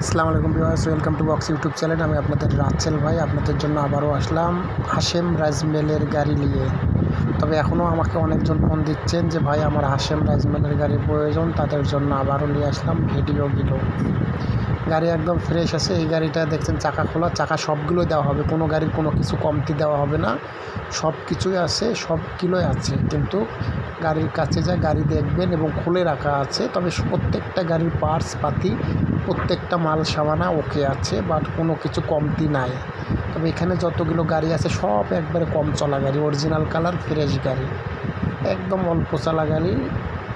আসসালামু আলাইকুম viewers, welcome to box YouTube channel. আমি আপনাদের রাচ্ছেল ভাই, আপনাদের জন্য আবারও আসলাম হাশেম রাজমেলের গাড়ি নিয়ে। তবে এখনও আমাকে অনেকজন ফোন দিচ্ছেন যে, ভাই, আমার হাশেম রাজমেলের গাড়ির প্রয়োজন, তাদের জন্য আবারও নিয়ে আসলাম ভিডিও ভিডিওগুলো। গাড়ি একদম ফ্রেশ আছে, এই গাড়িটা দেখছেন চাকা খোলা, চাকা সবগুলোই দেওয়া হবে, কোনো গাড়ির কোনো কিছু কমতি দেওয়া হবে না। সব কিছুই আছে সব কিলোই আছে, কিন্তু গাড়ির কাছে যা গাড়ি দেখবেন এবং খুলে রাখা আছে, তবে প্রত্যেকটা গাড়ির পার্টস পাতি, প্রত্যেকটা মাল সামানা ওকে আছে বাট কোনো কিছু কমতি নাই। তবে এখানে যতগুলো গাড়ি আছে, সব একবারে কম চলা গাড়ি অরিজিনাল কালার ফ্রেশ গাড়ি। একদম অল্প চলা গাড়ি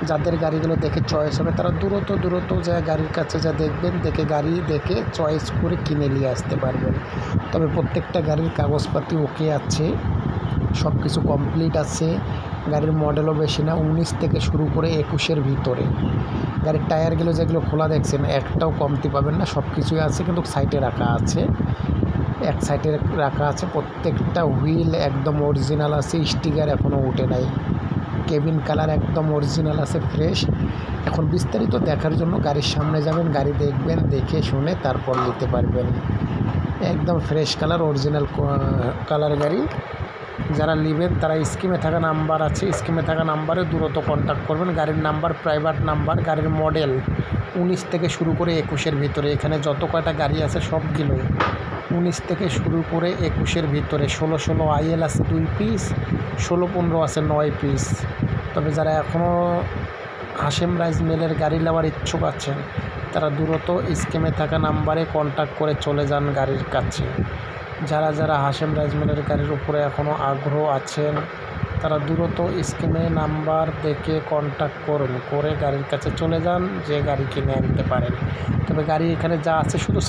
যাদের গাড়িগুলো দেখে চয়েস হবে, তারা দূরত দূরত যা গাড়ির কাছে যা দেখবেন, দেখে গাড়ি দেখে চয়েস করে কিনে নিয়ে আসতে পারবেন। তবে প্রত্যেকটা গাড়ির কাগজপাতি ওকে আছে সব কিছু কমপ্লিট আছে, গাড়ির মডেলও বেশি না, উনিশ থেকে শুরু করে একুশের ভিতরে। গাড়ির টায়ারগুলো যেগুলো খোলা দেখছেন, একটাও কমতি পাবেন না সব কিছুই আছে, কিন্তু সাইডে রাখা আছে। এক সাইডে রাখা আছে, প্রত্যেকটা হুইল একদম অরিজিনাল আছে স্টিকার এখনও উঠে নাই। কেবিন কালার একদম অরিজিনাল আছে, ফ্রেশ। এখন বিস্তারিত দেখার জন্য গাড়ির সামনে যাবেন, গাড়ি দেখবেন, দেখে শুনে তারপর নিতে পারবেন। একদম ফ্রেশ কালার, অরিজিনাল কালার গাড়ি। যারা নেবেন তারা স্কিমে থাকা নাম্বার আছে, স্কিমে থাকা নাম্বারে দ্রুত কন্ট্যাক্ট করবেন। গাড়ির নাম্বার প্রাইভেট নাম্বার, গাড়ির মডেল উনিশ থেকে শুরু করে একুশের ভিতরে। এখানে যত কয়টা গাড়ি আছে সবগুলোই। উনিশ থেকে শুরু করে একুশের ভিতরে ষোলো ষোলো আইএল আছে দুই পিস, ষোলো পনেরো আছে নয় পিস। তবে যারা এখনও হাসেম রাইস মেলের গাড়ি নেওয়ার ইচ্ছুক আছেন, তারা দ্রুত স্কিমে থাকা নাম্বারে কন্ট্যাক্ট করে চলে যান গাড়ির কাছে। যারা যারা হাসেম রাইজমেলের গাড়ির উপরে এখনও আগ্রহ আছেন, তারা দ্রুত স্কিমে নাম্বার দেখে কন্ট্যাক্ট করুন, করে গাড়ির কাছে চলে যান, যে গাড়ি কিনে আনতে পারেন। তবে গাড়ি এখানে যা আছে শুধু